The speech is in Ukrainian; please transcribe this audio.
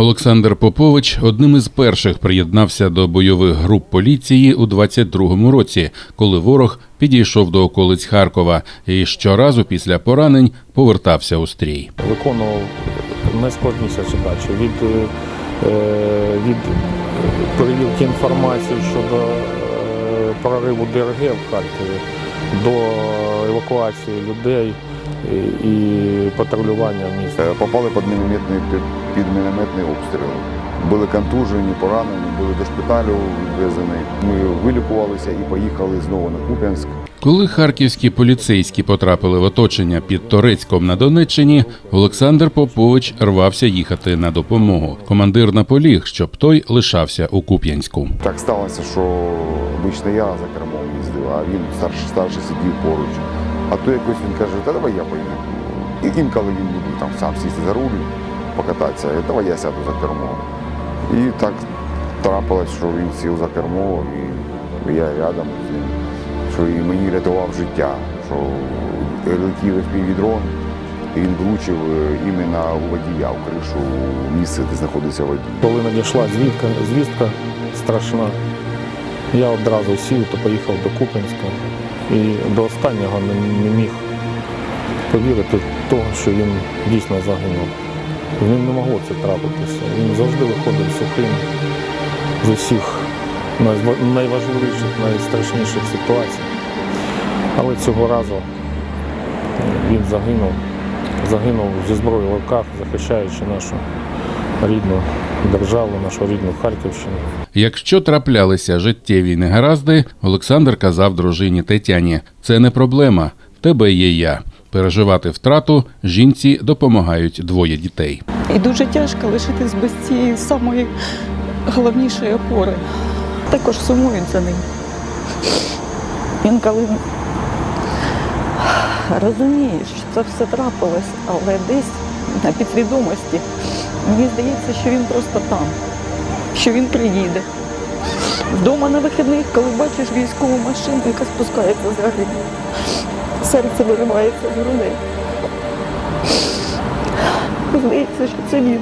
Олександр Попович одним із перших приєднався до бойових груп поліції у 22-му році, коли ворог підійшов до околиць Харкова і щоразу після поранень повертався у стрій. виконував найскладніші задачі від, е, від перевірки інформації щодо е, прориву ДРГ в Харкові до евакуації людей і- і патрулювання міста. Е, Попали під мінометний, під, під мінометний обстріл. Були контужені, поранені, були до шпиталю відвезені. Ми вилікувалися і поїхали знову на Куп'янськ. Коли харківські поліцейські потрапили в оточення під Торецьком на Донеччині, Олександр Попович рвався їхати на допомогу. Командир наполіг, щоб той лишався у Куп'янську. Так сталося, що обично я за кермом їздив, а він старший, старший сидів поруч. А то якось він каже, та давай я поїду. І інколи він любив там сам сісти за руль, покататися, давай я сяду за кермо. І так трапилось, що він сів за кермо, і я рядом з ним, що і мені рятував життя, що летів FPV-дрон, і він влучив е, іменно у водія, в кришу місце, де знаходиться водій. Коли надійшла звідка, звістка страшна, я одразу сів та поїхав до Куп'янська і до останнього не, міг повірити в того, що він дійсно загинув. З ним не могло це трапитися. Він завжди виходив сухим з усіх найважливіших, найстрашніших ситуацій. Але цього разу він загинув. Загинув зі зброєю в руках, захищаючи нашу рідну державу, нашу рідну Харківщину. Якщо траплялися життєві негаразди, Олександр казав дружині Тетяні: це не проблема, в тебе є я. Переживати втрату жінці допомагають двоє дітей. І дуже тяжко лишитись без цієї самої головнішої опори. Також сумують за ним. Інколи розумієш, що це все трапилось, але десь на підсвідомості мені здається, що він просто там, що він приїде. Вдома на вихідних, коли бачиш військову машину, яка спускається з гори, серце виривається з грудей. Здається, що це він.